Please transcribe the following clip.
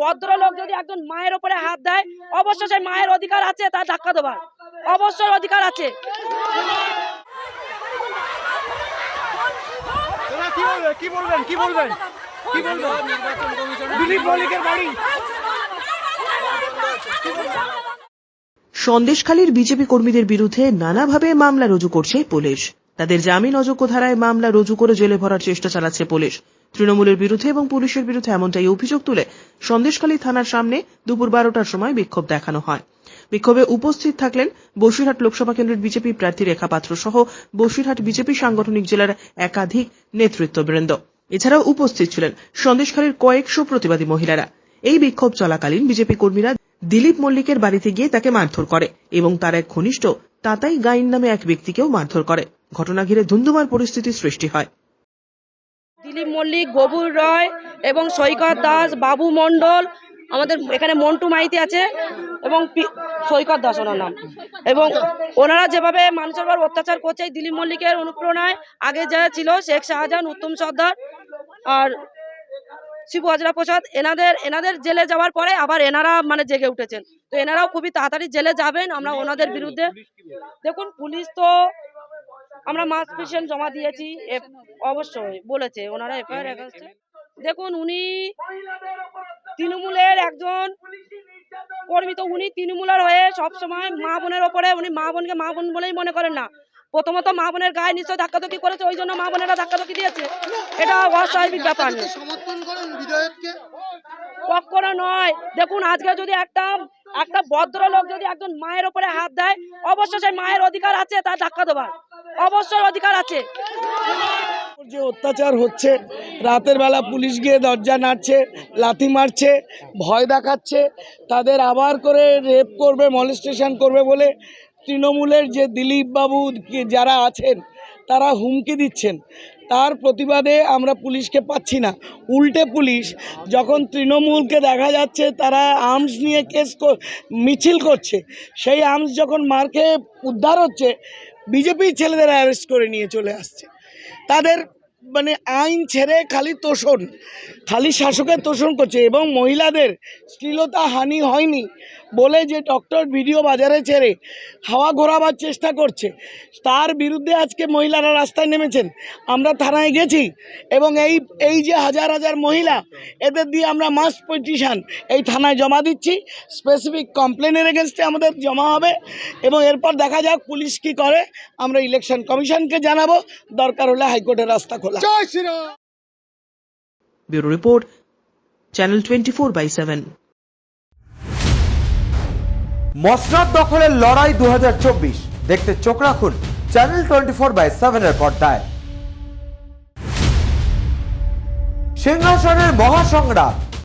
ভদ্রলোক যদি একজন মায়ের ওপরে হাত দেয় অবশ্যই সেই মায়ের অধিকার আছে তার ধাক্কা দেবার। অবশ্যই অধিকার আছে। কি বলবেন? কি বলবেন? কি বলবেন? কি বলবেন? দিলীপ মল্লিকের বাড়ি। সন্দেশখালীর বিজেপি কর্মীদের বিরুদ্ধে নানাভাবে মামলা রুজু করছে পুলিশ। তাদের জামিন অযোগ্য ধারায় মামলা রুজু করে জেলে ভরার চেষ্টা চালাচ্ছে পুলিশ। তৃণমূলের বিরুদ্ধে এবং পুলিশের বিরুদ্ধে এমনটাই অভিযোগ তুলে সন্দেশখালী থানার সামনে দুপুর বারোটার সময় বিক্ষোভ দেখানো হয়। বিক্ষোভে উপস্থিত থাকলেন বসিরহাট লোকসভা কেন্দ্রের বিজেপি প্রার্থী রেখা পাত্র সহ বসিরহাট বিজেপি সাংগঠনিক জেলার একাধিক নেতৃত্ববৃন্দ। এছাড়াও উপস্থিত ছিলেন সন্দেশখালীর কয়েকশো প্রতিবাদী মহিলারা। এই বিক্ষোভ চলাকালীন বিজেপি কর্মীরা দিলীপ মল্লিকের বাড়িতে গিয়ে তাকে মারধর করে এবং তার এক ঘনিষ্ঠ, তাতাই গাইন নামে এক ব্যক্তিকেও মারধর করে। ঘটনা ঘিরে ধুন্ধুমার পরিস্থিতির সৃষ্টি হয়। দিলীপ মল্লিক, গবুর রয় এবং সৈকত দাস, বাবু মণ্ডল, আমাদের এখানে মন্টু মাইতি আছে এবং সৈকত দাস ওনার নাম। এবং ওনারা যেভাবে মানুষের উপর অত্যাচার করছে দিলীপ মল্লিকের অনুপ্রেরণায় আগে যা ছিল, শেখ শাহজাহান, উত্তম সর্দার আর শিবু হাজরা প্রসাদ, এনাদের এনাদের জেলে যাওয়ার পরে আবার এনারা মানে জেগে উঠেছেন। তো এনারাও খুবই তাড়াতাড়ি জেলে যাবেন, আমরা ওনাদের বিরুদ্ধে। দেখুন, পুলিশ তো আমরা মাস পিটিশন জমা দিয়েছি অবশ্যই বলেছে ওনারা এফআইআর রেখেছে দেখুন উনি তৃণমূলের একজন কর্মী তো উনি তৃণমূলের হয়ে সবসময় মা বোনের ওপরে উনি মা বোনকে মা বোন বলেই মনে করেন না। প্রথমত মা বোনের গায়ে নিশ্চয় ধাক্কাধাক্কি করেছে ওই জন্য মা বোনেরা ধাক্কাধাক্কি দিয়েছে। এটা অস্বাভাবিক ব্যাপার না কখনো নয়। দেখুন আজকে যদি একটা একটা ভদ্রলোক যদি একজন মায়ের ওপরে হাত দেয় অবশ্যই সেই মায়ের অধিকার আছে তার ধাক্কা দেবার। অবশ্যই অধিকার আছে। যে অত্যাচার হচ্ছে, রাতের বেলা পুলিশ গিয়ে দরজা নাড়ছে, লাথি মারছে, ভয় দেখাচ্ছে, তাদের আবার করে রেপ করবে মলেস্টেশন করবে বলে তৃণমূলের যে দিলীপ বাবু যারা আছেন, তারা হুমকি দিচ্ছেন। তার প্রতিবাদে আমরা পুলিশকে পাচ্ছি না। উল্টে পুলিশ যখন তৃণমূলকে দেখা যাচ্ছে, তারা আর্মস নিয়ে কেস মিছিল করছে, সেই আর্মস যখন মার খেয়ে উদ্ধার হচ্ছে বিজেপি ছেলেদের অ্যারেস্ট করে নিয়ে চলে আসছে। তাদের মানে আইন ছেড়ে খালি তোষণ, খালি শাসকের তোষণ করছে এবং মহিলাদের শ্লীলতা হানি হয়নি বলে যে ডক্টর ভিডিও বাজারে ছেড়ে হাওয়া ঘোরাবার চেষ্টা করছে। তার বিরুদ্ধে আজকে মহিলারা রাস্তায় নেমেছেন। আমরা থানায় গেছি এবং এই এই যে হাজার হাজার মহিলা, এদের দিয়ে আমরা মাস পিটিশন এই থানায় জমা দিচ্ছি। স্পেসিফিক কমপ্লেনের এগেনস্টে আমাদের জমা হবে এবং এরপর দেখা যাক পুলিশ কি করে। আমরা ইলেকশন কমিশনকে জানাব। দরকার হলে হাইকোর্টের রাস্তা খোলা। Joy Shriram bureau report channel twenty four by seven মসনাদ দখলের লড়াই দু হাজার চব্বিশ। দেখতে চোখ রাখুন চ্যানেল টোয়েন্টি ফোর বাই সেভেনের পর্দায়। সিংহাসনের মহাসংগ্রাম।